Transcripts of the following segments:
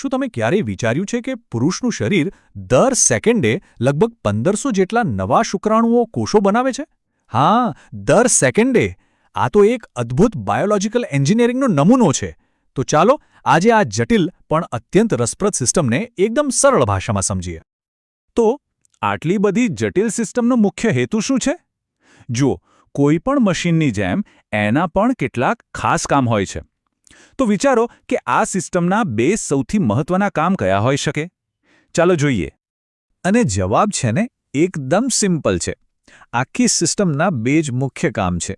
શું તમે ક્યારેય વિચાર્યું છે કે પુરુષનું શરીર દર સેકન્ડે લગભગ પંદરસો જેટલા નવા શુક્રાણુઓ કોષો બનાવે છે? હા, દર સેકન્ડે. આ તો એક અદ્ભુત બાયોલોજિકલ એન્જિનિયરિંગનો નમૂનો છે. તો ચાલો આજે આ જટિલ પણ અત્યંત રસપ્રદ સિસ્ટમને એકદમ સરળ ભાષામાં સમજીએ. તો આટલી બધી જટિલ સિસ્ટમનો મુખ્ય હેતુ શું છે? જુઓ, કોઈ પણ મશીનની જેમ એના પણ કેટલાક ખાસ કામ હોય છે. તો વિચારો કે આ સિસ્ટમના બે સૌથી મહત્વના કામ કયા હોઈ શકે? ચાલો જોઈએ. અને જવાબ છે ને, એકદમ સિમ્પલ છે. આખી સિસ્ટમના બે જ મુખ્ય કામ છે.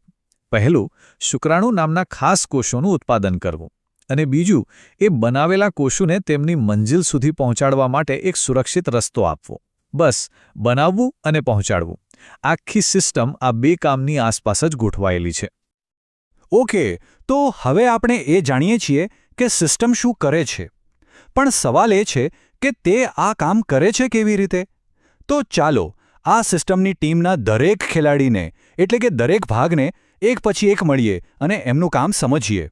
પહેલું, શુક્રાણુ નામના ખાસ કોષોનું ઉત્પાદન કરવું. અને બીજું, એ બનાવેલા કોષોને તેમની મંજિલ સુધી પહોંચાડવા માટે એક સુરક્ષિત રસ્તો આપવો. બસ, બનાવવું અને પહોંચાડવું. આખી સિસ્ટમ આ બે કામની આસપાસ જ ગોઠવાયેલી છે. ઓકે, તો હવે આપણે એ જાણીએ છીએ કે સિસ્ટમ શું કરે છે. પણ સવાલ એ છે કે તે આ કામ કરે છે કેવી રીતે? તો ચાલો, આ સિસ્ટમની ટીમના દરેક ખેલાડીને, એટલે કે દરેક ભાગને, એક પછી એક મળીએ અને એમનું કામ સમજીએ.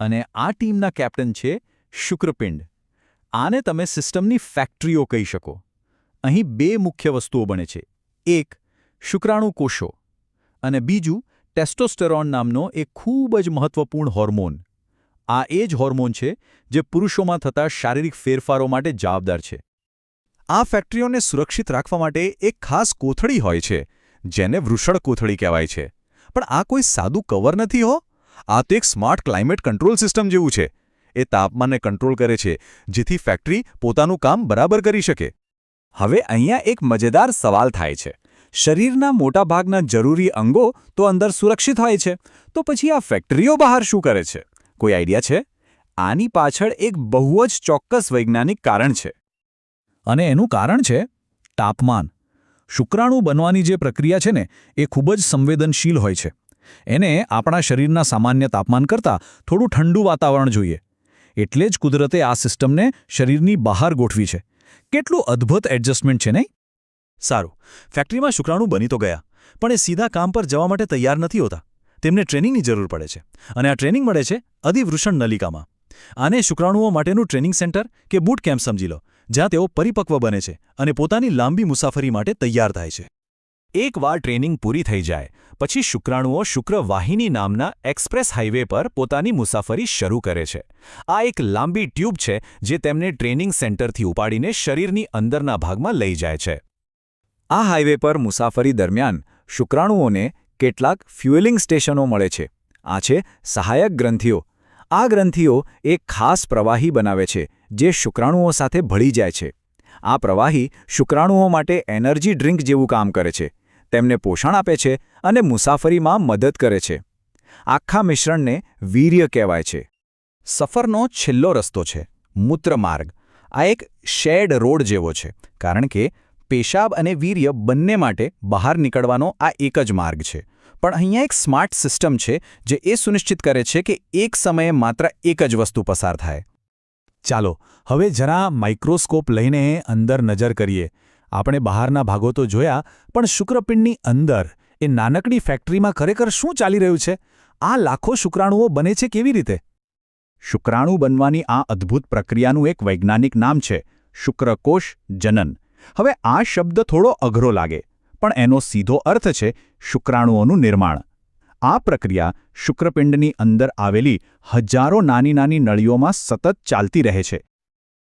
અને આ ટીમના કેપ્ટન છે શુક્રપિંડ. આને તમે સિસ્ટમની ફેક્ટરીઓ કહી શકો. અહીં બે મુખ્ય વસ્તુઓ બને છે. એક, શુક્રાણુ કોષો. અને બીજું ટેસ્ટોસ્ટેરોન નામનો એક ખૂબ જ મહત્વપૂર્ણ હોર્મોન. આ એ જ હોર્મોન છે જે પુરુષોમાં થતા શારીરિક ફેરફારો માટે જવાબદાર છે. આ ફેક્ટરીઓને સુરક્ષિત રાખવા માટે એક ખાસ કોથળી હોય છે, જેને વૃષળ કોથળી કહેવાય છે. પણ આ કોઈ સાદું કવર નથી હો? આ તો એક સ્માર્ટ ક્લાઇમેટ કંટ્રોલ સિસ્ટમ જેવું છે. એ તાપમાનને કંટ્રોલ કરે છે, જેથી ફેક્ટરી પોતાનું કામ બરાબર કરી શકે. હવે અહીંયા એક મજેદાર સવાલ થાય છે. શરીરના મોટાભાગના જરૂરી અંગો તો અંદર સુરક્ષિત હોય છે. તો પછી આ ફેક્ટરીઓ બહાર શું કરે છે? કોઈ આઈડિયા છે? આની પાછળ એક બહુ જ ચોક્કસ વૈજ્ઞાનિક કારણ છે. અને એનું કારણ છે તાપમાન. શુક્રાણુ બનવાની જે પ્રક્રિયા છે ને, એ ખૂબ જ સંવેદનશીલ હોય છે. એને આપણા શરીરના સામાન્ય તાપમાન કરતાં થોડું ઠંડુ વાતાવરણ જોઈએ. એટલે જ કુદરતે આ સિસ્ટમને શરીરની બહાર ગોઠવી છે. કેટલું અદ્ભુત એડજસ્ટમેન્ટ છે નહીં? સારું. ફેક્ટરીમાં શુક્રાણુ બની તો ગયા, પણ એ સીધા કામ પર જવા માટે તૈયાર નથી હોતા. તેમને ટ્રેનિંગની જરૂર પડે છે અને આ ટ્રેનિંગ મળે છે અધિવૃષણ નલિકામાં. આને શુક્રાણુઓ માટેનું ટ્રેનિંગ સેન્ટર કે બૂટ કેમ્પ સમજી લો, જ્યાં તેઓ પરિપક્વ બને છે અને પોતાની લાંબી મુસાફરી માટે તૈયાર થાય છે. એકવાર ટ્રેનિંગ પૂરી થઈ જાય, પછી શુક્રાણુઓ શુક્રવાહિની નામના એક્સપ્રેસ હાઇવે પર પોતાની મુસાફરી શરૂ કરે છે. આ એક લાંબી ટ્યુબ છે જે તેમને ટ્રેનિંગ સેન્ટરથી ઉપાડીને શરીરની અંદરના ભાગમાં લઈ જાય છે. આ હાઇવે પર મુસાફરી દરમિયાન શુક્રાણુઓને કેટલાક ફ્યુએલિંગ સ્ટેશનો મળે છે. આ છે સહાયક ગ્રંથિઓ. આ ગ્રંથિઓ એક ખાસ પ્રવાહી બનાવે છે, જે શુક્રાણુઓ સાથે ભળી જાય છે. આ પ્રવાહી શુક્રાણુઓ માટે એનર્જી ડ્રિંક જેવું કામ કરે છે. તેમને પોષણ આપે છે અને મુસાફરીમાં મદદ કરે છે. આખા મિશ્રણને વીર્ય કહેવાય છે. સફરનો છેલ્લો રસ્તો છે, મૂત્રમાર્ગ. આ એક શેડ રોડ જેવો છે, કારણ કે પેશાબ અને વીર્ય બંને માટે બહાર નીકળવાનો આ એક જ માર્ગ છે. પણ અહીંયા એક સ્માર્ટ સિસ્ટમ છે જે એ સુનિશ્ચિત કરે છે કે એક સમયે માત્ર એક જ વસ્તુ પસાર થાય. ચાલો, હવે જરા માઇક્રોસ્કોપ લઈને અંદર નજર કરીએ. આપણે બહારના ભાગો તો જોયા, પણ શુક્રપિંડની અંદર એ નાનકડી ફેક્ટરીમાં ખરેખર શું ચાલી રહ્યું છે? આ લાખો શુક્રાણુઓ બને છે કેવી રીતે? શુક્રાણુ બનવાની આ અદ્ભુત પ્રક્રિયાનું એક વૈજ્ઞાનિક નામ છે, શુક્રકોષ જનન. હવે આ શબ્દ થોડો અઘરો લાગે, પણ એનો સીધો અર્થ છે શુક્રાણુઓનું નિર્માણ. આ પ્રક્રિયા શુક્રપિંડની અંદર આવેલી હજારો નાની નાની નળીઓમાં સતત ચાલતી રહે છે.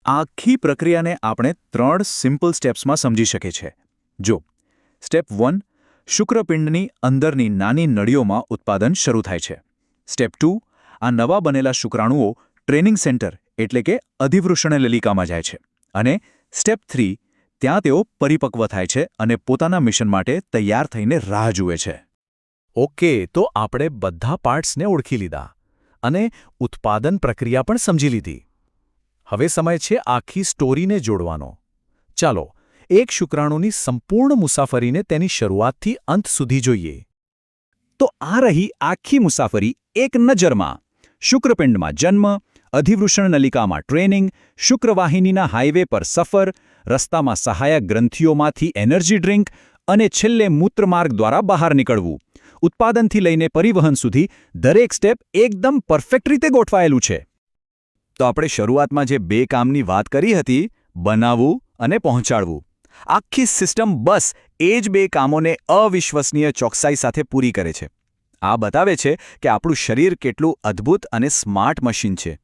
આખી પ્રક્રિયાને આપણે ત્રણ સિમ્પલ સ્ટેપ્સમાં સમજી શકીએ છીએ. જો, સ્ટેપ વન, શુક્રપિંડની અંદરની નાની નળીઓમાં ઉત્પાદન શરૂ થાય છે. સ્ટેપ ટુ, આ નવા બનેલા શુક્રાણુઓ ટ્રેનિંગ સેન્ટર એટલે કે અધિવૃષણ લલિકામાં જાય છે. અને સ્ટેપ થ્રી ત્યાં તેઓ પરિપક્વ થાય છે અને પોતાના મિશન માટે તૈયાર થઈને રાહ જુએ છે. ઓકે, તો આપણે બધા પાર્ટ્સને ઓળખી લીધા અને ઉત્પાદન પ્રક્રિયા પણ સમજી લીધી. હવે સમય છે આખી સ્ટોરીને જોડવાનો. ચાલો, એક શુક્રાણુની સંપૂર્ણ મુસાફરીને તેની શરૂઆતથી અંત સુધી જોઈએ. તો આ રહી આખી મુસાફરી એક નજરમાં. શુક્રપિંડમાં જન્મ અધિવૃષણ નલિકામાં ટ્રેનિંગ, શુક્રવાહિનીના હાઇવે પર સફર, રસ્તામાં સહાયક ગ્રંથિઓમાંથી એનર્જી ડ્રિંક અને છેલ્લે મૂત્રમાર્ગ દ્વારા બહાર નીકળવું. ઉત્પાદનથી લઈને પરિવહન સુધી દરેક સ્ટેપ એકદમ પરફેક્ટ રીતે ગોઠવાયેલું છે. તો આપણે શરૂઆતમાં જે બે કામની વાત કરી હતી, બનાવવું અને પહોંચાડવું. આખી સિસ્ટમ બસ એ જ બે કામોને અવિશ્વસનીય ચોકસાઈ સાથે પૂરી કરે છે. આ બતાવે છે કે આપણું શરીર કેટલું અદ્ભુત અને સ્માર્ટ મશીન છે.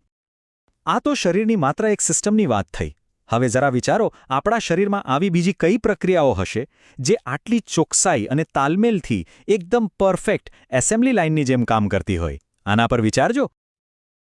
આ તો શરીરની માત્ર એક સિસ્ટમની વાત થઈ. હવે જરા વિચારો, આપણા શરીરમાં આવી બીજી કઈ પ્રક્રિયાઓ હશે, જે આટલી ચોકસાઈ અને તાલમેલથી એકદમ પરફેક્ટ એસેમ્બલી લાઇનની જેમ કામ કરતી હોય? આના પર વિચારજો.